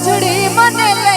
તમે હમણો ભોળા શિવજી મનુષ મોજડી મને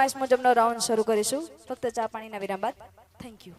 ફરમાઈશ મુજબનો રાઉન્ડ શરૂ કરીશું. ફક્ત ચા પાણીના વિરામ બાદ. Thank you